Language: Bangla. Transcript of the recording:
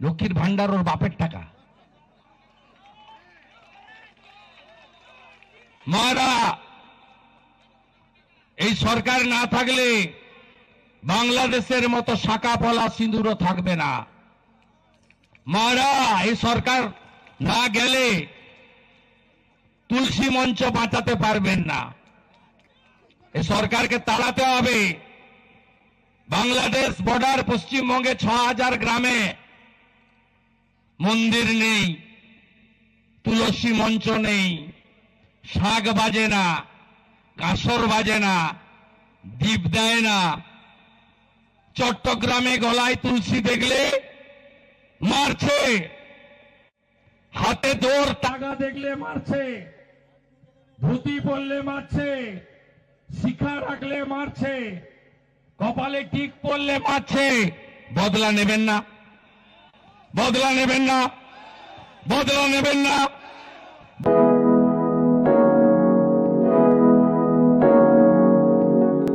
লক্ষ্মীর ভান্ডার ওর বাপের টাকা। মারা, এই সরকার না থাকলে বাংলাদেশের মতো শাখা পলা সিঁদুরও থাকবে না। মারা, এই সরকার না গেলে তুলসী মঞ্চ বাঁচাতে পারবেন না। এই সরকারকে তাড়াতে হবে। বাংলাদেশ বর্ডার পশ্চিমবঙ্গে ছ হাজার গ্রামে মন্দির নেই, তুলসী মঞ্চ নেই, শাক বাজে না কাসর বাজে না দ্বীপ দেয় না। চট্টগ্রামে গলায় তুলসী দেখলে মারছে। হাতে দৌড় টাকা দেখলে মারছে। ধুতি পরলে মারছে। শিখা রাখলে মারছে। কপালে টিক পরলে মারছে। বদলা নেবেন না। বদলা নেবেন না। বদলা নেবেন না।